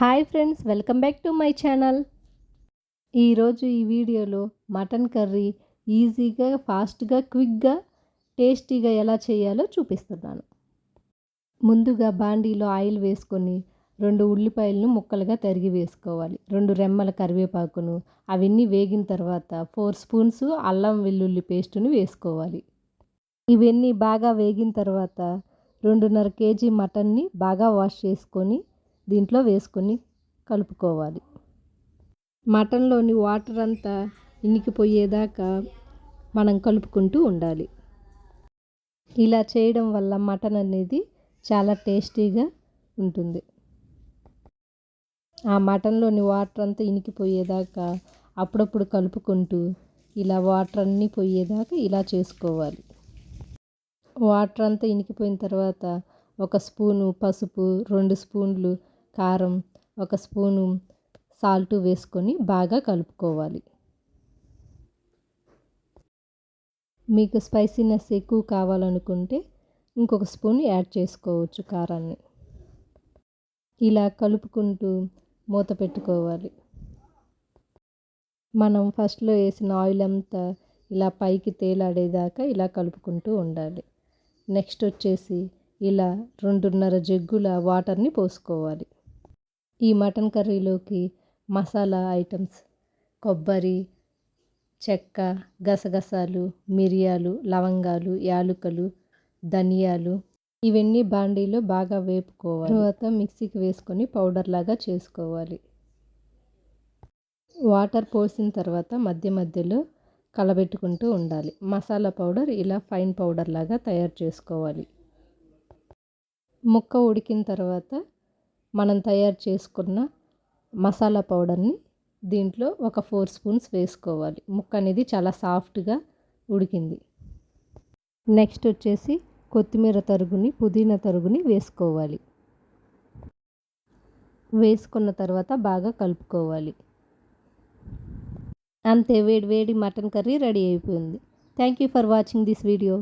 Hi friends welcome back to my channel. ఈరోజు ఈ వీడియోలో మటన్ కర్రీ ఈజీగా ఫాస్ట్గా క్విక్గా టేస్టీగా ఎలా చేయాలో చూపిస్తున్నాను. ముందుగా బాండీలో ఆయిల్ వేసుకొని రెండు ఉల్లిపాయలను ముక్కలుగా తరిగి వేసుకోవాలి. రెండు రెమ్మల కరివేపాకును అవన్నీ వేగిన తర్వాత ఫోర్ స్పూన్స్ అల్లం వెల్లుల్లి పేస్టును వేసుకోవాలి. ఇవన్నీ బాగా వేగిన తర్వాత రెండున్నర కేజీ మటన్ని బాగా వాష్ చేసుకొని దీంట్లో వేసుకొని కలుపుకోవాలి. మటన్లోని వాటర్ అంతా ఇనికిపోయేదాకా మనం కలుపుకుంటూ ఉండాలి. ఇలా చేయడం వల్ల మటన్ అనేది చాలా టేస్టీగా ఉంటుంది. ఆ మటన్లోని వాటర్ అంతా ఇనికిపోయేదాకా అప్పుడప్పుడు కలుపుకుంటూ ఇలా వాటర్ అన్నీ పోయేదాకా ఇలా చేసుకోవాలి. వాటర్ అంతా ఇనికిపోయిన తర్వాత ఒక స్పూను పసుపు రెండు స్పూన్లు కారం ఒక స్పూను సాల్ట్ వేసుకొని బాగా కలుపుకోవాలి. మీకు స్పైసీనెస్ ఎక్కువ కావాలనుకుంటే ఇంకొక స్పూన్ యాడ్ చేసుకోవచ్చు కారాన్ని. ఇలా కలుపుకుంటూ మూత పెట్టుకోవాలి. మనం ఫస్ట్లో వేసిన ఆయిల్ అంతా ఇలా పైకి తేలాడేదాకా ఇలా కలుపుకుంటూ ఉండాలి. నెక్స్ట్ వచ్చేసి ఇలా రెండున్నర జగ్గుల వాటర్ని పోసుకోవాలి. ఈ మటన్ కర్రీలోకి మసాలా ఐటమ్స్ కొబ్బరి చెక్క గసగసాలు మిరియాలు లవంగాలు యాలుకలు ధనియాలు ఇవన్నీ బాండీలో బాగా వేపుకోవాలి. తర్వాత మిక్సీకి వేసుకొని పౌడర్ లాగా చేసుకోవాలి. వాటర్ పోసిన తర్వాత మధ్య మధ్యలో కలబెట్టుకుంటూ ఉండాలి. మసాలా పౌడర్ ఇలా ఫైన్ పౌడర్ లాగా తయారు చేసుకోవాలి. ముక్క ఉడికిన తర్వాత మనం తయారు చేసుకున్న మసాలా పౌడర్ని దీంట్లో ఒక ఫోర్ స్పూన్స్ వేసుకోవాలి. ముక్క అనేది చాలా సాఫ్ట్గా ఉడికింది. నెక్స్ట్ వచ్చేసి కొత్తిమీర తరుగుని పుదీనా తరుగుని వేసుకోవాలి. వేసుకున్న తర్వాత బాగా కలుపుకోవాలి. అంతే వేడి వేడి మటన్ కర్రీ రెడీ అయిపోయింది. Thank you for watching this video